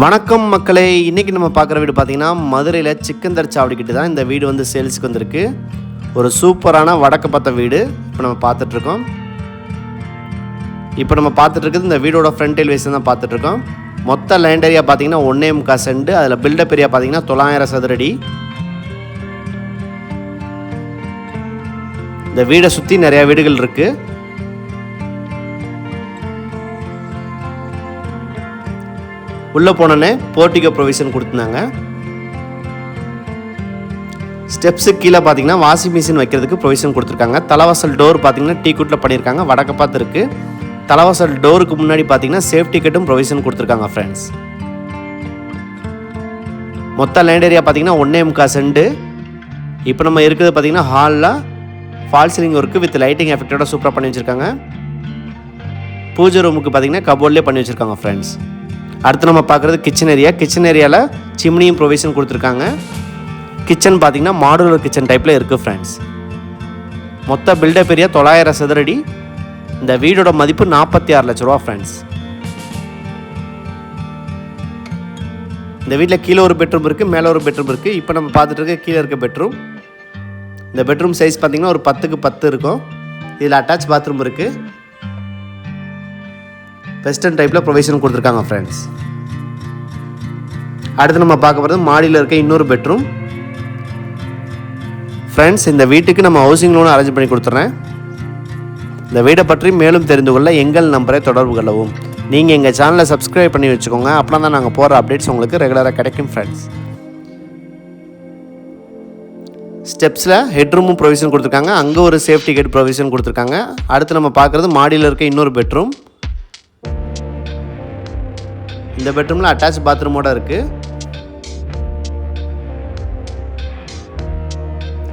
வணக்கம் மக்களே. இன்றைக்கி நம்ம பார்க்குற வீடு பார்த்தீங்கன்னா மதுரையில் சிக்கந்தர் சாவடிக்கிட்டு தான் இந்த வீடு வந்து சேல்ஸுக்கு வந்திருக்கு. ஒரு சூப்பரான வடக்கு பார்த்த வீடு இப்போ நம்ம பார்த்துட்ருக்கோம் இப்போ நம்ம பார்த்துட்ருக்குது இந்த வீடோட ஃப்ரண்ட் எல்வேஸ் தான் பார்த்துட்ருக்கோம் மொத்த லேண்ட் ஏரியா பார்த்தீங்கன்னா ஒன்றே முக்கா செண்டு அதில் பில்டப் ஏரியா பார்த்தீங்கன்னா தொள்ளாயிரம் சதுரடி. இந்த வீடை சுற்றி நிறையா வீடுகள் இருக்குது உள்ளே போனோன்னே போர்ட்டிகோ ப்ரொவிஷன் கொடுத்துருந்தாங்க. ஸ்டெப்ஸுக்கு கீழே பார்த்தீங்கன்னா வாஷிங் மிஷின் வைக்கிறதுக்கு ப்ரொவிஷன் கொடுத்துருக்காங்க. தலைவாசல் டோர் பார்த்தீங்கன்னா டீ குட்டில் பண்ணியிருக்காங்க. வடக்க பார்த்து இருக்குது தலைவாசல் டோருக்கு முன்னாடி பார்த்தீங்கன்னா சேஃப்டி கட்டும் ப்ரொவிஷன் கொடுத்துருக்காங்க ஃப்ரெண்ட்ஸ் மொத்த லேண்ட் ஏரியா பார்த்தீங்கன்னா ஒன்றே முக்கா செண்டு இப்போ நம்ம இருக்கிறது பார்த்தீங்கன்னா ஹாலில் fall ceiling work with lighting எஃபெக்டோட சூப்பராக பண்ணி வச்சுருக்காங்க. பூஜை ரூமுக்கு பார்த்தீங்கன்னா கபோர்ட்லேயே பண்ணி வச்சுருக்காங்க ஃப்ரெண்ட்ஸ் அடுத்து நம்ம பார்க்குறது கிச்சன் ஏரியா கிச்சன் ஏரியாவில் சிம்னியும் ப்ரொவிஷன் கொடுத்துருக்காங்க. கிச்சன் பார்த்திங்கன்னா மாடுலர் கிச்சன் டைப்பில் இருக்குது ஃப்ரெண்ட்ஸ் மொத்த பில்டப் ஏரியா தொள்ளாயிரம் சதுரடி. இந்த வீடோட மதிப்பு நாற்பத்தி ஆறு லட்ச ரூபா ஃப்ரெண்ட்ஸ் இந்த வீட்டில் கீழே ஒரு பெட்ரூம் இருக்குது மேலே ஒரு பெட்ரூம் இருக்குது இப்போ நம்ம பார்த்துட்டு இருக்க கீழே இருக்க பெட்ரூம் இந்த பெட்ரூம் சைஸ் பார்த்தீங்கன்னா ஒரு பத்துக்கு பத்து இருக்கும். இதில் அட்டாச் பாத்ரூம் இருக்குது வெஸ்டர்ன் டைப்பில் ப்ரொவிஷன் கொடுத்துருக்காங்க ஃப்ரெண்ட்ஸ் அடுத்து நம்ம பார்க்க போகிறது மாடியில் இருக்க இன்னொரு பெட்ரூம் ஃப்ரெண்ட்ஸ் இந்த வீட்டுக்கு நம்ம ஹவுசிங் லோன் அரேஞ்ச் பண்ணி கொடுத்துட்றேன் இந்த வீடை பற்றி மேலும் தெரிந்து கொள்ள எங்கள் நம்பரை தொடர்பு கொள்ளவும். நீங்கள் எங்கள் சேனலை சப்ஸ்கிரைப் பண்ணி வச்சுக்கோங்க. அப்போ தான் நாங்கள் போகிற அப்டேட்ஸ் உங்களுக்கு ரெகுலராக கிடைக்கும் ஃப்ரெண்ட்ஸ் ஸ்டெப்ஸில் ஹெட்ரூமும் ப்ரொவிஷன் கொடுத்துருக்காங்க. அங்கே ஒரு சேஃப்டி கேட் ப்ரொவிஷன் கொடுத்துருக்காங்க. அடுத்து நம்ம பார்க்குறது மாடியில் இருக்க இன்னொரு பெட்ரூம் இந்த பெட்ரூமில் அட்டாச் பாத்ரூமோட இருக்குது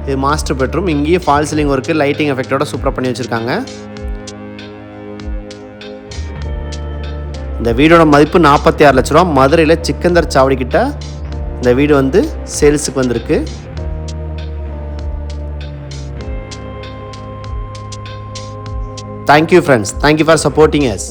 இது மாஸ்டர் பெட்ரூம் இங்கேயும் ஃபால் சீலிங் ஒர்க்கு லைட்டிங் எஃபெக்டோட சூப்பராக பண்ணி வச்சுருக்காங்க. இந்த வீடோட மதிப்பு நாற்பத்தி ஆறு லட்ச ரூபா. மதுரையில் சிக்கந்தர் சாவடிக்கிட்ட இந்த வீடு வந்து சேல்ஸுக்கு வந்திருக்கு. Thank you friends thank you for supporting us